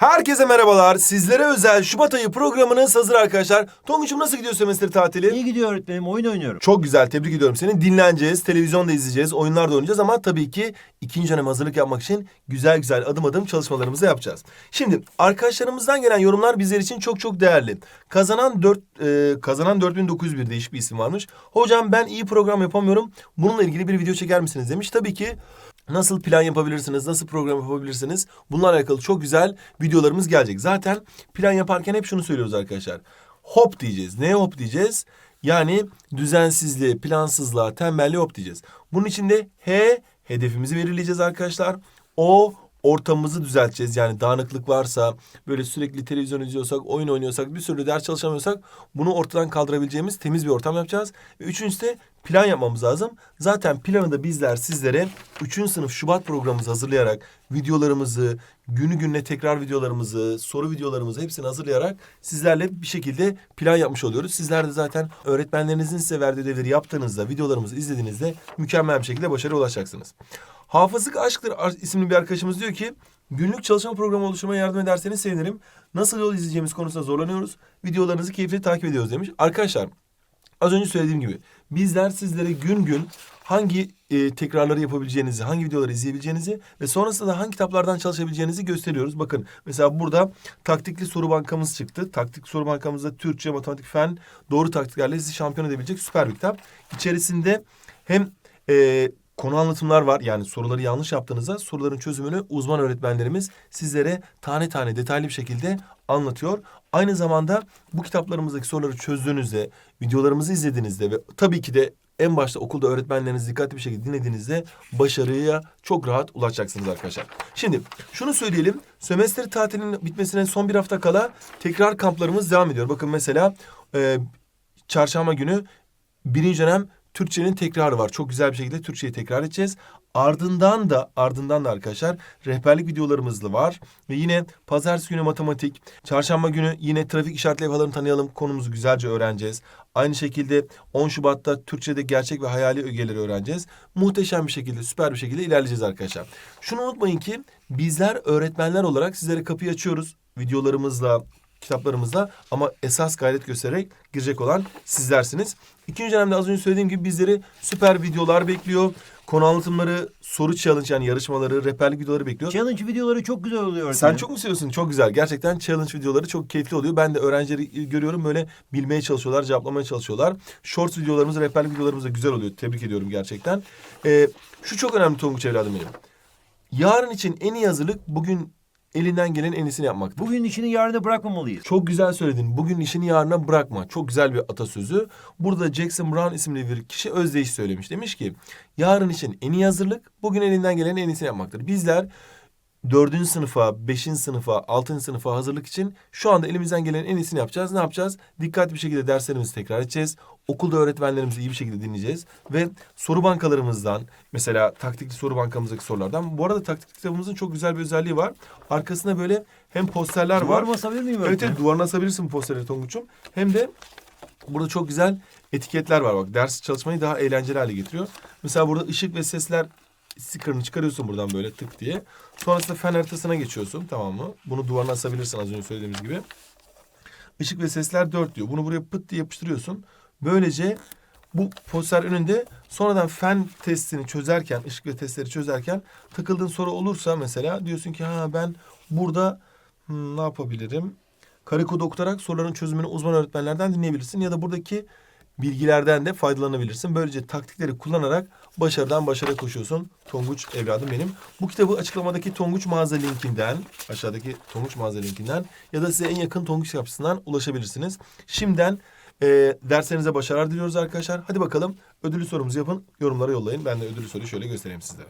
Herkese merhabalar. Sizlere özel Şubat ayı programınız hazır arkadaşlar. Tonguç'um nasıl gidiyor sömestr tatili? İyi gidiyor öğretmenim oyun oynuyorum. Çok güzel tebrik ediyorum seni. Dinleneceğiz, televizyonda izleyeceğiz, oyunlar da oynayacağız ama tabii ki ikinci dönem hazırlık yapmak için güzel güzel adım adım çalışmalarımızı yapacağız. Şimdi arkadaşlarımızdan gelen yorumlar bizler için çok çok değerli. Kazanan 4 e, kazanan 4901 değişik bir isim varmış. Hocam ben iyi program yapamıyorum. Bununla ilgili bir video çeker misiniz demiş. Tabii ki Nasıl plan yapabilirsiniz, nasıl program yapabilirsiniz? Bunlarla alakalı çok güzel videolarımız gelecek. Zaten plan yaparken hep şunu söylüyoruz arkadaşlar. Hop diyeceğiz. Neye hop diyeceğiz? Yani düzensizliğe, plansızlığa, tembelliğe hop diyeceğiz. Bunun için de H, hedefimizi belirleyeceğiz arkadaşlar. O, ortamımızı düzelteceğiz. Yani dağınıklık varsa, böyle sürekli televizyon izliyorsak, oyun oynuyorsak, bir sürü ders çalışamıyorsak bunu ortadan kaldırabileceğimiz temiz bir ortam yapacağız. Üçüncüsü de plan yapmamız lazım. Zaten planı da bizler sizlere 3. sınıf Şubat programımızı hazırlayarak videolarımızı, günü gününe tekrar videolarımızı, soru videolarımızı hepsini hazırlayarak sizlerle bir şekilde plan yapmış oluyoruz. Sizler de zaten öğretmenlerinizin size verdiği ödevleri yaptığınızda, videolarımızı izlediğinizde mükemmel bir şekilde başarıya ulaşacaksınız. Hafızlık Aşktır isimli bir arkadaşımız diyor ki günlük çalışma programı oluşturmaya yardım ederseniz sevinirim. Nasıl yol izleyeceğimiz konusunda zorlanıyoruz. Videolarınızı keyifli takip ediyoruz demiş. Arkadaşlar az önce söylediğim gibi bizler sizlere gün gün hangi e, tekrarları yapabileceğinizi, hangi videoları izleyebileceğinizi ve sonrasında da hangi kitaplardan çalışabileceğinizi gösteriyoruz. Bakın mesela burada taktikli soru bankamız çıktı. Taktik soru bankamızda Türkçe, matematik, fen doğru taktiklerle sizi şampiyon edebilecek süper bir kitap. İçerisinde hem e, konu anlatımlar var. Yani soruları yanlış yaptığınızda soruların çözümünü uzman öğretmenlerimiz sizlere tane tane detaylı bir şekilde anlatıyor. Aynı zamanda bu kitaplarımızdaki soruları çözdüğünüzde, videolarımızı izlediğinizde ve tabii ki de en başta okulda öğretmenlerinizi dikkatli bir şekilde dinlediğinizde başarıya çok rahat ulaşacaksınız arkadaşlar. Şimdi şunu söyleyelim. Sömestr tatilinin bitmesine son bir hafta kala tekrar kamplarımız devam ediyor. Bakın mesela e, çarşamba günü birinci dönem Türkçenin tekrarı var. Çok güzel bir şekilde Türkçeyi tekrar edeceğiz. Ardından da ardından da arkadaşlar rehberlik videolarımız da var. Ve yine pazartesi günü matematik, çarşamba günü yine trafik işaret levhalarını tanıyalım. Konumuzu güzelce öğreneceğiz. Aynı şekilde 10 Şubat'ta Türkçe'de gerçek ve hayali ögeleri öğreneceğiz. Muhteşem bir şekilde, süper bir şekilde ilerleyeceğiz arkadaşlar. Şunu unutmayın ki bizler öğretmenler olarak sizlere kapıyı açıyoruz. Videolarımızla, kitaplarımızda ama esas gayret göstererek girecek olan sizlersiniz. İkinci dönemde az önce söylediğim gibi bizleri süper videolar bekliyor. Konu anlatımları, soru challenge yani yarışmaları, rehberlik videoları bekliyor. Challenge videoları çok güzel oluyor Sen öğretmenim. çok mu seviyorsun? Çok güzel. Gerçekten challenge videoları çok keyifli oluyor. Ben de öğrencileri görüyorum böyle bilmeye çalışıyorlar, cevaplamaya çalışıyorlar. Shorts videolarımız, rehberlik videolarımız da güzel oluyor. Tebrik ediyorum gerçekten. Ee, şu çok önemli Tonguç evladım benim. Yarın için en iyi hazırlık bugün elinden gelen en iyisini yapmaktır. Bugün işini yarına bırakmamalıyız. Çok güzel söyledin. Bugün işini yarına bırakma. Çok güzel bir atasözü. Burada Jackson Brown isimli bir kişi özdeyiş söylemiş. Demiş ki yarın için en iyi hazırlık bugün elinden gelen en iyisini yapmaktır. Bizler dördüncü sınıfa, beşinci sınıfa, altıncı sınıfa hazırlık için şu anda elimizden gelen en iyisini yapacağız. Ne yapacağız? Dikkatli bir şekilde derslerimizi tekrar edeceğiz. Okulda öğretmenlerimizi iyi bir şekilde dinleyeceğiz. Ve soru bankalarımızdan, mesela taktikli soru bankamızdaki sorulardan. Bu arada taktik kitabımızın çok güzel bir özelliği var. Arkasında böyle hem posterler var. Duvar asabilir miyim Evet, evet duvarına asabilirsin posterleri Tonguç'um. Hem de burada çok güzel etiketler var bak. Ders çalışmayı daha eğlenceli hale getiriyor. Mesela burada ışık ve sesler sticker'ını çıkarıyorsun buradan böyle tık diye. Sonrasında fen haritasına geçiyorsun tamam mı? Bunu duvarına asabilirsin az önce söylediğimiz gibi. Işık ve sesler 4 diyor. Bunu buraya pıt diye yapıştırıyorsun. Böylece bu poster önünde sonradan fen testini çözerken, ışık ve testleri çözerken takıldığın soru olursa mesela diyorsun ki ha ben burada hmm, ne yapabilirim? Kare kodu okutarak soruların çözümünü uzman öğretmenlerden dinleyebilirsin ya da buradaki bilgilerden de faydalanabilirsin. Böylece taktikleri kullanarak başarıdan başarıya koşuyorsun. Tonguç evladım benim. Bu kitabı açıklamadaki Tonguç mağaza linkinden, aşağıdaki Tonguç mağaza linkinden ya da size en yakın Tonguç kapısından ulaşabilirsiniz. Şimdiden e, derslerinize başarılar diliyoruz arkadaşlar. Hadi bakalım ödüllü sorumuzu yapın, yorumlara yollayın. Ben de ödüllü soruyu şöyle göstereyim sizlere.